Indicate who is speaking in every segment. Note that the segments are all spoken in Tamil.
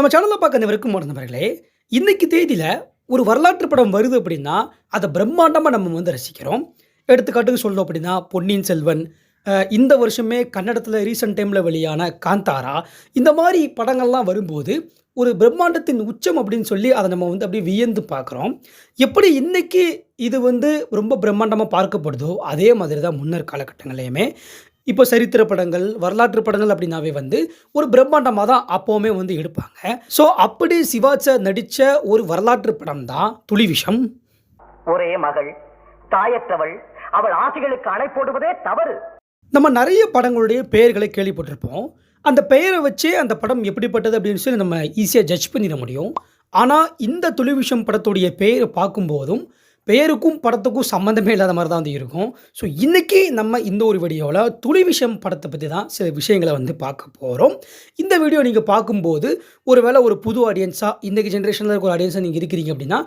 Speaker 1: நம்ம சேனலில் பார்க்க அனைவருக்கும் மறந்தவர்களே இன்றைக்கு தேதியில் ஒரு வரலாற்று படம் வருது அப்படின்னா அதை பிரம்மாண்டமாக நம்ம வந்து ரசிக்கிறோம் எடுத்துக்காட்டுக்கு சொல்லணும் அப்படின்னா பொன்னியின் செல்வன் இந்த வருஷமே கன்னடத்தில் ரீசெண்ட் டைமில் வெளியான காந்தாரா இந்த மாதிரி படங்கள்லாம் வரும்போது ஒரு பிரம்மாண்டத்தின் உச்சம் அப்படின்னு சொல்லி அதை நம்ம வந்து அப்படியே வியந்து பார்க்குறோம் எப்படி இன்றைக்கி இது வந்து ரொம்ப பிரம்மாண்டமாக பார்க்கப்படுதோ அதே மாதிரி தான் முன்னர் காலகட்டங்களையுமே இப்போ சரித்திர படங்கள் வரலாற்று படங்கள் அப்படின்னாவே வந்து ஒரு பிரம்மாண்டமாக தான் அப்போவுமே வந்து எடுப்பாங்க ஸோ அப்படி சிவாச்ச நடித்த ஒரு வரலாற்று படம் தான் துளிவிஷம்
Speaker 2: ஒரே மகள் தாயற்றவள் அவள் ஆசைகளுக்கு அணை போடுவதே தவறு
Speaker 1: நம்ம நிறைய படங்களுடைய பெயர்களை கேள்விப்பட்டிருப்போம் அந்த பெயரை வச்சே அந்த படம் எப்படிப்பட்டது அப்படின்னு சொல்லி நம்ம ஈஸியாக ஜட்ஜ் பண்ணிட முடியும் ஆனால் இந்த துளிவிஷம் படத்துடைய பெயரை பார்க்கும்போதும் பேருக்கும் படத்துக்கும் சம்மந்தமே இல்லாத மாதிரி தான் வந்து இருக்கும் ஸோ இன்றைக்கி நம்ம இந்த ஒரு வீடியோவில் துளி விஷயம் படத்தை பற்றி தான் சில விஷயங்களை வந்து பார்க்க போகிறோம் இந்த வீடியோ நீங்கள் பார்க்கும்போது ஒருவேளை ஒரு புது ஆடியன்ஸாக இன்றைக்கி ஜென்ரேஷனில் இருக்க ஒரு ஆடியன்ஸாக நீங்கள் இருக்கிறீங்க அப்படின்னா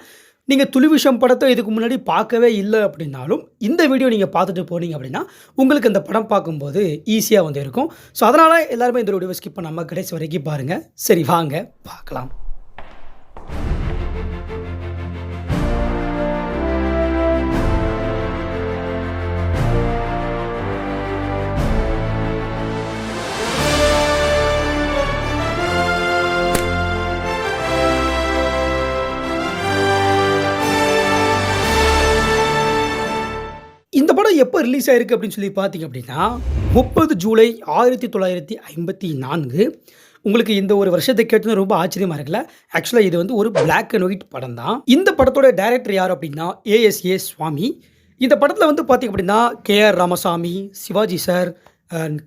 Speaker 1: நீங்கள் துளி விஷம் படத்தை இதுக்கு முன்னாடி பார்க்கவே இல்லை அப்படின்னாலும் இந்த வீடியோ நீங்கள் பார்த்துட்டு போனீங்க அப்படின்னா உங்களுக்கு அந்த படம் பார்க்கும்போது ஈஸியாக வந்து இருக்கும் ஸோ அதனால் எல்லாருமே இந்த வீடியோ ஸ்கிப் பண்ணாமல் கடைசி வரைக்கும் பாருங்கள் சரி வாங்க பார்க்கலாம் ரிலீஸ் ஆயிருக்கு அப்படின்னு சொல்லி பார்த்தீங்க அப்படின்னா முப்பது ஜூலை ஆயிரத்தி தொள்ளாயிரத்தி ஐம்பத்தி நான்கு உங்களுக்கு இந்த ஒரு வருஷத்தை கேட்டது ரொம்ப ஆச்சரியமா இருக்குல்ல ஆக்சுவலாக இது வந்து ஒரு பிளாக் அண்ட் ஒயிட் படம் தான் இந்த படத்தோட டைரக்டர் யார் அப்படின்னா ஏஎஸ்ஏ சுவாமி இந்த படத்தில் வந்து பார்த்திங்க அப்படின்னா கேஆர் ராமசாமி சிவாஜி சார்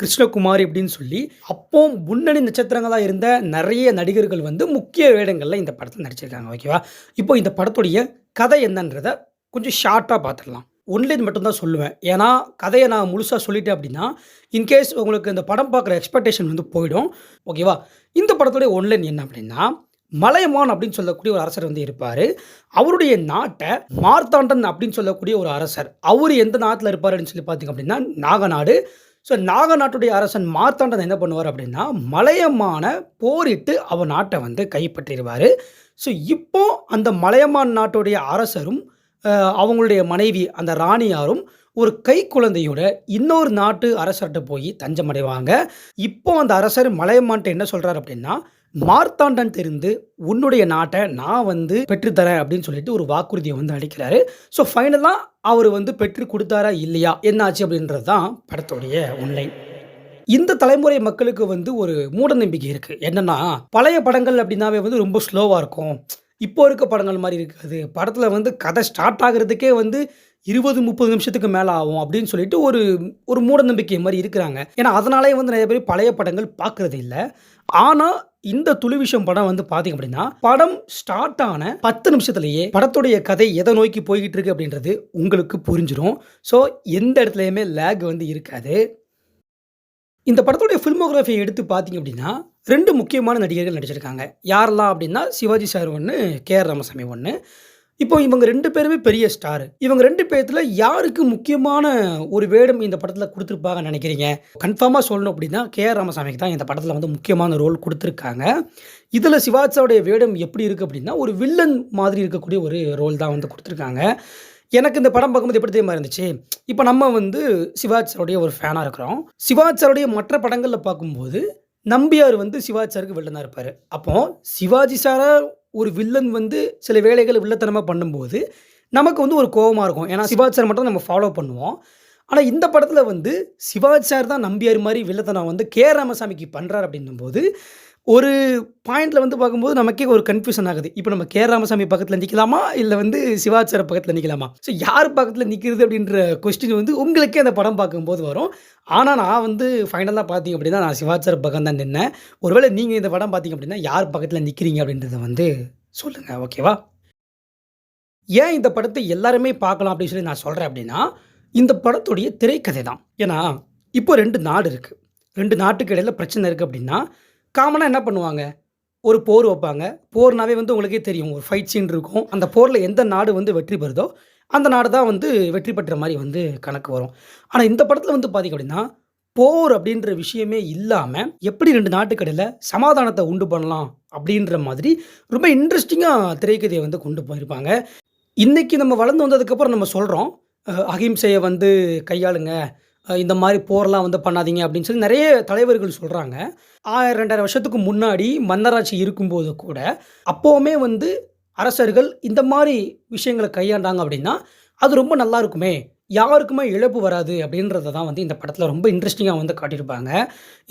Speaker 1: கிருஷ்ணகுமார் அப்படின்னு சொல்லி அப்போ முன்னணி நட்சத்திரங்களாக இருந்த நிறைய நடிகர்கள் வந்து முக்கிய வேடங்களில் இந்த படத்தில் நடிச்சிருக்காங்க ஓகேவா இப்போ இந்த படத்துடைய கதை என்னன்றதை கொஞ்சம் ஷார்ட்டாக பார்த்துடலாம் ஒன்லி இது மட்டும்தான் சொல்லுவேன் ஏன்னா கதையை நான் முழுசாக சொல்லிட்டேன் அப்படின்னா இன்கேஸ் உங்களுக்கு இந்த படம் பார்க்குற எக்ஸ்பெக்டேஷன் வந்து போயிடும் ஓகேவா இந்த படத்துடைய ஒன்லைன் என்ன அப்படின்னா மலையமான் அப்படின்னு சொல்லக்கூடிய ஒரு அரசர் வந்து இருப்பார் அவருடைய நாட்டை மார்த்தாண்டன் அப்படின்னு சொல்லக்கூடிய ஒரு அரசர் அவர் எந்த நாட்டில் இருப்பார் அப்படின்னு சொல்லி பார்த்தீங்க அப்படின்னா நாகநாடு ஸோ நாக நாட்டுடைய அரசன் மார்த்தாண்டன் என்ன பண்ணுவார் அப்படின்னா மலையமான போரிட்டு அவன் நாட்டை வந்து கைப்பற்றிடுவார் ஸோ இப்போ அந்த மலையமான் நாட்டுடைய அரசரும் அவங்களுடைய மனைவி அந்த ராணியாரும் ஒரு கை குழந்தையோட இன்னொரு நாட்டு அரசர்கிட்ட போய் தஞ்சமடைவாங்க இப்போ அந்த அரசர் மலையமான்ட்ட என்ன சொல்கிறார் அப்படின்னா மார்த்தாண்டன் தெரிந்து உன்னுடைய நாட்டை நான் வந்து பெற்றுத்தரேன் அப்படின்னு சொல்லிட்டு ஒரு வாக்குறுதியை வந்து அளிக்கிறாரு ஸோ ஃபைனலாக அவர் வந்து பெற்று கொடுத்தாரா இல்லையா என்னாச்சு அப்படின்றது தான் படத்துடைய ஒன்லைன் இந்த தலைமுறை மக்களுக்கு வந்து ஒரு மூட நம்பிக்கை இருக்குது என்னென்னா பழைய படங்கள் அப்படின்னாவே வந்து ரொம்ப ஸ்லோவாக இருக்கும் இப்போ இருக்க படங்கள் மாதிரி இருக்காது படத்தில் வந்து கதை ஸ்டார்ட் ஆகிறதுக்கே வந்து இருபது முப்பது நிமிஷத்துக்கு மேலே ஆகும் அப்படின்னு சொல்லிட்டு ஒரு ஒரு மூடநம்பிக்கை மாதிரி இருக்கிறாங்க ஏன்னா அதனாலே வந்து நிறைய பேர் பழைய படங்கள் பார்க்குறது இல்லை ஆனால் இந்த துளிவிஷம் படம் வந்து பார்த்தீங்க அப்படின்னா படம் ஸ்டார்ட் ஆன பத்து நிமிஷத்துலேயே படத்துடைய கதை எதை நோக்கி போய்கிட்டு இருக்கு அப்படின்றது உங்களுக்கு புரிஞ்சிடும் ஸோ எந்த இடத்துலையுமே லேக் வந்து இருக்காது இந்த படத்துடைய ஃபில்மோகிராஃபியை எடுத்து பார்த்தீங்க அப்படின்னா ரெண்டு முக்கியமான நடிகர்கள் நடிச்சிருக்காங்க யாரெல்லாம் அப்படின்னா சிவாஜி சார் ஒன்று கே ஆர் ராமசாமி ஒன்று இப்போ இவங்க ரெண்டு பேருமே பெரிய ஸ்டார் இவங்க ரெண்டு பேர்த்தில் யாருக்கு முக்கியமான ஒரு வேடம் இந்த படத்தில் கொடுத்துருப்பாங்க நினைக்கிறீங்க கன்ஃபார்மாக சொல்லணும் அப்படின்னா கே ஆர் ராமசாமிக்கு தான் இந்த படத்தில் வந்து முக்கியமான ரோல் கொடுத்துருக்காங்க இதில் சாருடைய வேடம் எப்படி இருக்குது அப்படின்னா ஒரு வில்லன் மாதிரி இருக்கக்கூடிய ஒரு ரோல் தான் வந்து கொடுத்துருக்காங்க எனக்கு இந்த படம் பார்க்கும்போது எப்படி தெரியுமா இருந்துச்சு இப்போ நம்ம வந்து சிவாஜ் சாருடைய ஒரு ஃபேனாக இருக்கிறோம் சிவாஜ் சாருடைய மற்ற படங்களில் பார்க்கும்போது நம்பியார் வந்து சிவாஜி சாருக்கு வில்லனாக இருப்பார் அப்போது சிவாஜி சாராக ஒரு வில்லன் வந்து சில வேலைகளை வில்லத்தனமாக பண்ணும்போது நமக்கு வந்து ஒரு கோபமாக இருக்கும் ஏன்னா சிவாஜி சார் மட்டும் நம்ம ஃபாலோ பண்ணுவோம் ஆனால் இந்த படத்தில் வந்து சிவாஜி சார் தான் நம்பியார் மாதிரி வில்லத்தனம் வந்து கே ராமசாமிக்கு பண்ணுறார் அப்படின்னும்போது ஒரு பாயிண்டில் வந்து பார்க்கும்போது நமக்கே ஒரு கன்ஃபியூஷன் ஆகுது இப்போ நம்ம கே ராமசாமி பக்கத்தில் நிற்கலாமா இல்லை வந்து சிவாச்சார பக்கத்தில் நிற்கலாமா ஸோ யார் பக்கத்தில் நிற்கிறது அப்படின்ற கொஸ்டின் வந்து உங்களுக்கே அந்த படம் பார்க்கும்போது வரும் ஆனால் நான் வந்து ஃபைனலாக பார்த்தீங்க அப்படின்னா நான் சிவாச்சார பக்கம் தான் நின்னேன் ஒருவேளை நீங்கள் இந்த படம் பார்த்தீங்க அப்படின்னா யார் பக்கத்தில் நிற்கிறீங்க அப்படின்றத வந்து சொல்லுங்கள் ஓகேவா ஏன் இந்த படத்தை எல்லாருமே பார்க்கலாம் அப்படின்னு சொல்லி நான் சொல்கிறேன் அப்படின்னா இந்த படத்துடைய திரைக்கதை தான் ஏன்னா இப்போ ரெண்டு நாடு இருக்குது ரெண்டு நாட்டுக்கு இடையில் பிரச்சனை இருக்குது அப்படின்னா காமனாக என்ன பண்ணுவாங்க ஒரு போர் வைப்பாங்க போர்னாவே வந்து உங்களுக்கே தெரியும் ஒரு ஃபைட் சீன் இருக்கும் அந்த போரில் எந்த நாடு வந்து வெற்றி பெறுதோ அந்த நாடு தான் வந்து வெற்றி பெற்ற மாதிரி வந்து கணக்கு வரும் ஆனால் இந்த படத்தில் வந்து பார்த்திங்க அப்படின்னா போர் அப்படின்ற விஷயமே இல்லாமல் எப்படி ரெண்டு நாட்டுக்கடையில் சமாதானத்தை உண்டு பண்ணலாம் அப்படின்ற மாதிரி ரொம்ப இன்ட்ரெஸ்டிங்காக திரைக்கதையை வந்து கொண்டு போயிருப்பாங்க இன்றைக்கி நம்ம வளர்ந்து வந்ததுக்கப்புறம் நம்ம சொல்கிறோம் அகிம்சையை வந்து கையாளுங்க இந்த மாதிரி போர்லாம் வந்து பண்ணாதீங்க அப்படின்னு சொல்லி நிறைய தலைவர்கள் சொல்கிறாங்க ஆயிரம் ரெண்டாயிரம் வருஷத்துக்கு முன்னாடி மன்னராட்சி இருக்கும்போது கூட அப்போவுமே வந்து அரசர்கள் இந்த மாதிரி விஷயங்களை கையாண்டாங்க அப்படின்னா அது ரொம்ப நல்லா இருக்குமே யாருக்குமே இழப்பு வராது அப்படின்றத தான் வந்து இந்த படத்தில் ரொம்ப இன்ட்ரெஸ்டிங்காக வந்து காட்டியிருப்பாங்க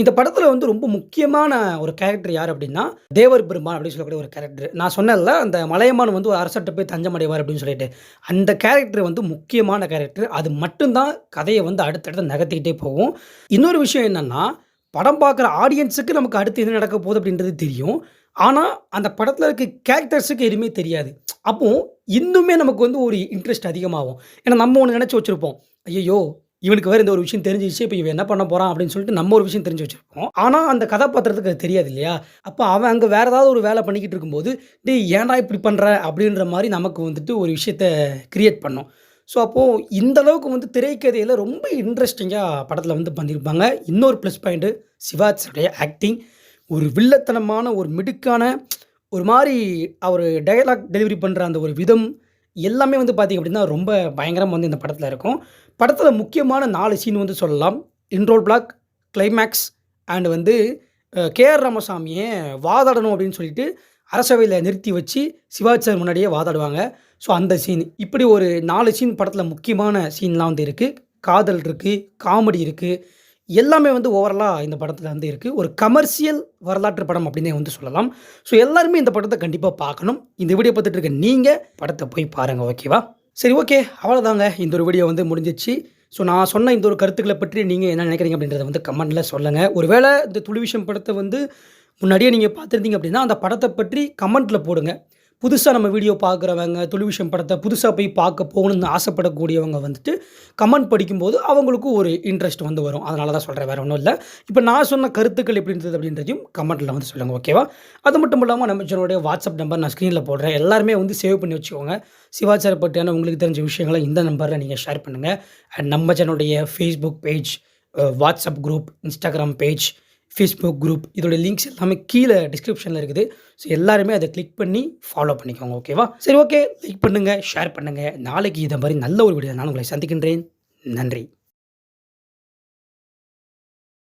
Speaker 1: இந்த படத்தில் வந்து ரொம்ப முக்கியமான ஒரு கேரக்டர் யார் அப்படின்னா தேவர் பெருமான் அப்படின்னு சொல்லக்கூடிய ஒரு கேரக்டர் நான் சொன்னதில்ல அந்த மலையமான் வந்து ஒரு அரசர்கிட்ட போய் தஞ்சமடைவார் அப்படின்னு சொல்லிட்டு அந்த கேரக்டர் வந்து முக்கியமான கேரக்டர் அது மட்டும்தான் கதையை வந்து அடுத்தடுத்து நகர்த்திக்கிட்டே போகும் இன்னொரு விஷயம் என்னென்னா படம் பார்க்குற ஆடியன்ஸுக்கு நமக்கு அடுத்து என்ன நடக்க போகுது அப்படின்றது தெரியும் ஆனால் அந்த படத்தில் இருக்க கேரக்டர்ஸுக்கு எதுவுமே தெரியாது அப்போது இன்னுமே நமக்கு வந்து ஒரு இன்ட்ரெஸ்ட் அதிகமாகும் ஏன்னா நம்ம ஒன்று நினச்சி வச்சிருப்போம் ஐயோ இவனுக்கு வேறு இந்த ஒரு விஷயம் தெரிஞ்சிச்சு இப்போ இவன் என்ன பண்ண போகிறான் அப்படின்னு சொல்லிட்டு நம்ம ஒரு விஷயம் தெரிஞ்சு வச்சுருப்போம் ஆனால் அந்த கதாபாத்திரத்துக்கு அது தெரியாது இல்லையா அப்போ அவன் அங்கே வேறு ஏதாவது ஒரு வேலை பண்ணிக்கிட்டு இருக்கும்போது டே ஏன்டா இப்படி பண்ணுற அப்படின்ற மாதிரி நமக்கு வந்துட்டு ஒரு விஷயத்த க்ரியேட் பண்ணோம் ஸோ அப்போது இந்த அளவுக்கு வந்து திரைக்கதையில் ரொம்ப இன்ட்ரெஸ்டிங்காக படத்தில் வந்து பண்ணியிருப்பாங்க இன்னொரு ப்ளஸ் பாயிண்ட்டு சிவாஜியோடைய ஆக்டிங் ஒரு வில்லத்தனமான ஒரு மிடுக்கான ஒரு மாதிரி அவர் டயலாக் டெலிவரி பண்ணுற அந்த ஒரு விதம் எல்லாமே வந்து பார்த்திங்க அப்படின்னா ரொம்ப பயங்கரமாக வந்து இந்த படத்தில் இருக்கும் படத்தில் முக்கியமான நாலு சீன் வந்து சொல்லலாம் இன்ரோல் பிளாக் கிளைமேக்ஸ் அண்ட் வந்து கே ஆர் ராமசாமியை வாதாடணும் அப்படின்னு சொல்லிட்டு அரசவையில் நிறுத்தி வச்சு சிவாஜி சார் முன்னாடியே வாதாடுவாங்க ஸோ அந்த சீன் இப்படி ஒரு நாலு சீன் படத்தில் முக்கியமான சீன்லாம் வந்து இருக்குது காதல் இருக்குது காமெடி இருக்குது எல்லாமே வந்து ஓவரலாக இந்த படத்தில் வந்து இருக்குது ஒரு கமர்ஷியல் வரலாற்று படம் அப்படின்னே வந்து சொல்லலாம் ஸோ எல்லாருமே இந்த படத்தை கண்டிப்பாக பார்க்கணும் இந்த வீடியோ பார்த்துட்டு இருக்க நீங்கள் படத்தை போய் பாருங்கள் ஓகேவா சரி ஓகே அவ்வளோதாங்க இந்த ஒரு வீடியோ வந்து முடிஞ்சிச்சு ஸோ நான் சொன்ன இந்த ஒரு கருத்துக்களை பற்றி நீங்கள் என்ன நினைக்கிறீங்க அப்படின்றத வந்து கமெண்ட்டில் சொல்லுங்கள் ஒருவேளை இந்த துளிவிஷம் படத்தை வந்து முன்னாடியே நீங்கள் பார்த்துருந்தீங்க அப்படின்னா அந்த படத்தை பற்றி கமெண்ட்டில் போடுங்க புதுசாக நம்ம வீடியோ பார்க்குறவங்க தொழில்விஷயம் படத்தை புதுசாக போய் பார்க்க போகணும்னு ஆசைப்படக்கூடியவங்க வந்துட்டு கமெண்ட் படிக்கும்போது அவங்களுக்கும் ஒரு இன்ட்ரெஸ்ட் வந்து வரும் அதனால தான் சொல்கிறேன் வேறு ஒன்றும் இல்லை இப்போ நான் சொன்ன கருத்துக்கள் எப்படி இருந்தது அப்படின்றதையும் கமெண்ட்டில் வந்து சொல்லுங்கள் ஓகேவா அது மட்டும் இல்லாமல் நம்ம சொன்னோடைய வாட்ஸ்அப் நம்பர் நான் ஸ்க்ரீனில் போடுறேன் எல்லாருமே வந்து சேவ் பண்ணி வச்சுக்கோங்க சிவாச்சாரப்பட்டியான பற்றியான உங்களுக்கு தெரிஞ்ச விஷயங்களை இந்த நம்பரில் நீங்கள் ஷேர் பண்ணுங்கள் அண்ட் நம்ம சேனலுடைய Facebook page WhatsApp group Instagram page Facebook group இதோட லிங்க்ஸ் எல்லாமே கீழே டிஸ்கிரிப்ஷனில் இருக்குது ஸோ எல்லாருமே அதை கிளிக் பண்ணி ஃபாலோ பண்ணிக்கோங்க ஓகேவா சரி ஓகே லைக் பண்ணுங்கள் ஷேர் பண்ணுங்கள் நாளைக்கு இதை மாதிரி நல்ல ஒரு வீடியோ நான் உங்களை சந்திக்கின்றேன் நன்றி